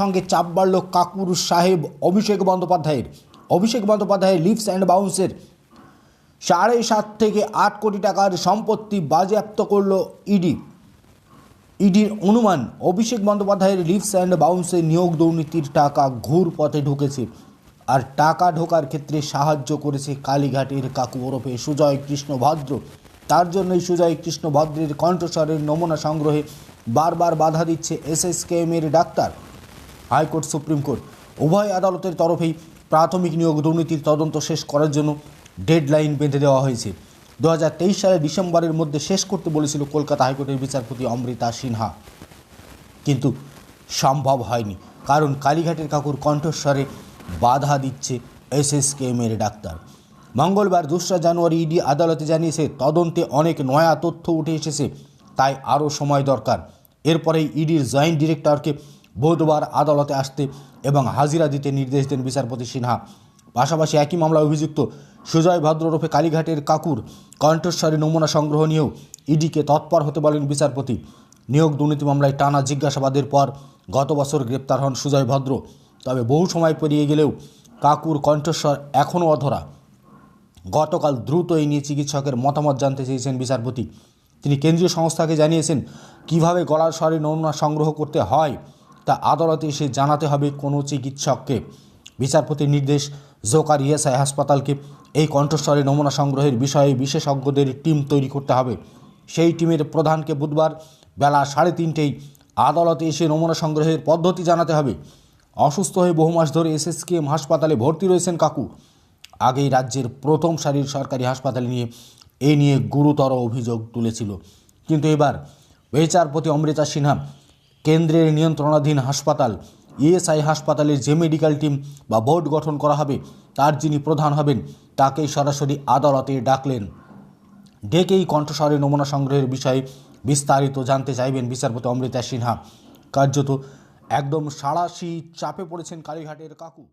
সঙ্গে চাপ বাড়ল কাকুর সাহেব অভিষেক বন্দ্যোপাধ্যায়ের। অভিষেক বন্দ্যোপাধ্যায়ের লিপস অ্যান্ড বাউন্সের সাড়ে সাত থেকে আট কোটি টাকার সম্পত্তি বাজেয়াপ্ত করল ইডি ইডির অনুমান, অভিষেক বন্দ্যোপাধ্যায়ের লিভস অ্যান্ড বাউন্সে নিয়োগ দুর্নীতির টাকা ঘুর পথে ঢুকেছে। আর টাকা ঢোকার ক্ষেত্রে সাহায্য করেছে কালীঘাটের কাকু ওরফে সুজয় কৃষ্ণ ভদ্র। তার জন্যই সুজয় কৃষ্ণ ভদ্রের কণ্ঠস্বরের নমুনা সংগ্রহে বারবার বাধা দিচ্ছে এস এসএসকেএমের ডাক্তার। হাইকোর্ট, সুপ্রিম কোর্ট উভয় আদালতের তরফেই প্রাথমিক নিয়োগ দুর্নীতির তদন্ত শেষ করার জন্য ডেডলাইন বেঁধে দেওয়া হয়েছে। দু হাজার তেইশ সালের ডিসেম্বরের মধ্যে শেষ করতে বলেছিল কলকাতা হাইকোর্টের বিচারপতি অমৃতা সিনহা। কিন্তু সম্ভব হয়নি, কারণ কালীঘাটের কাকুর কণ্ঠস্বরে বাধা দিচ্ছে এসএসকেএমের ডাক্তার। মঙ্গলবার দোসরা জানুয়ারি ইডি আদালতে জানিয়েছে, তদন্তে অনেক নয়া তথ্য উঠে এসেছে, তাই আরও সময় দরকার। এরপরেই ইডির জয়েন্ট ডিরেক্টরকে বুধবার আদালতে আসতে এবং হাজিরা দিতে নির্দেশ দেন বিচারপতি সিনহা। পাশাপাশি একই মামলায় অভিযুক্ত সুজয় ভদ্ররূপে কালীঘাটের কাকুর কণ্ঠস্বরে নমুনা সংগ্রহ নিয়েও ইডিকে তৎপর হতে বলেন বিচারপতি। নিয়োগ দুর্নীতি মামলায় টানা জিজ্ঞাসাবাদের পর গত বছর গ্রেপ্তার হন সুজয় ভদ্র। তবে বহু সময় পেরিয়ে গেলেও কাকুর কণ্ঠস্বর এখনও অধরা। গতকাল দ্রুত এই নিয়ে চিকিৎসকের মতামত জানতে চেয়েছেন বিচারপতি। তিনি কেন্দ্রীয় সংস্থাকে জানিয়েছেন, কীভাবে গলার স্বরে নমুনা সংগ্রহ করতে হয় তা আদালতে এসে জানাতে হবে কোনো চিকিৎসককে। বিচারপতির নির্দেশ, জোকার ইএসআই হাসপাতালকে এই কণ্ঠস্বরে নমুনা সংগ্রহের বিষয়ে বিশেষজ্ঞদের টিম তৈরি করতে হবে। সেই টিমের প্রধানকে বুধবার বেলা সাড়ে তিনটেই আদালতে এসে নমুনা সংগ্রহের পদ্ধতি জানাতে হবে। অসুস্থ হয়ে বহু মাস ধরে এসএসকেএম হাসপাতালে ভর্তি রয়েছেন কাকু। আগেই রাজ্যের প্রথম সারির সরকারি হাসপাতাল নিয়ে এ নিয়ে গুরুতর অভিযোগ তুলেছিল। কিন্তু এবার বিচারপতি অমৃতা সিনহা কেন্দ্রের নিয়ন্ত্রণাধীন হাসপাতাল, ইএসআই হাসপাতালের যে মেডিকেল টিম বা বোর্ড গঠন করা হবে, তার যিনি প্রধান হবেন, তাকেই সরাসরি আদালতে ডাকলেন। ডেকেই কণ্ঠস্বরে নমুনা সংগ্রহের বিষয়ে বিস্তারিত জানতে চাইবেন বিচারপতি অমৃতা সিনহা। কার্যত একদম সাড়াশি চাপে পড়েছেন কালীঘাটের কাকু।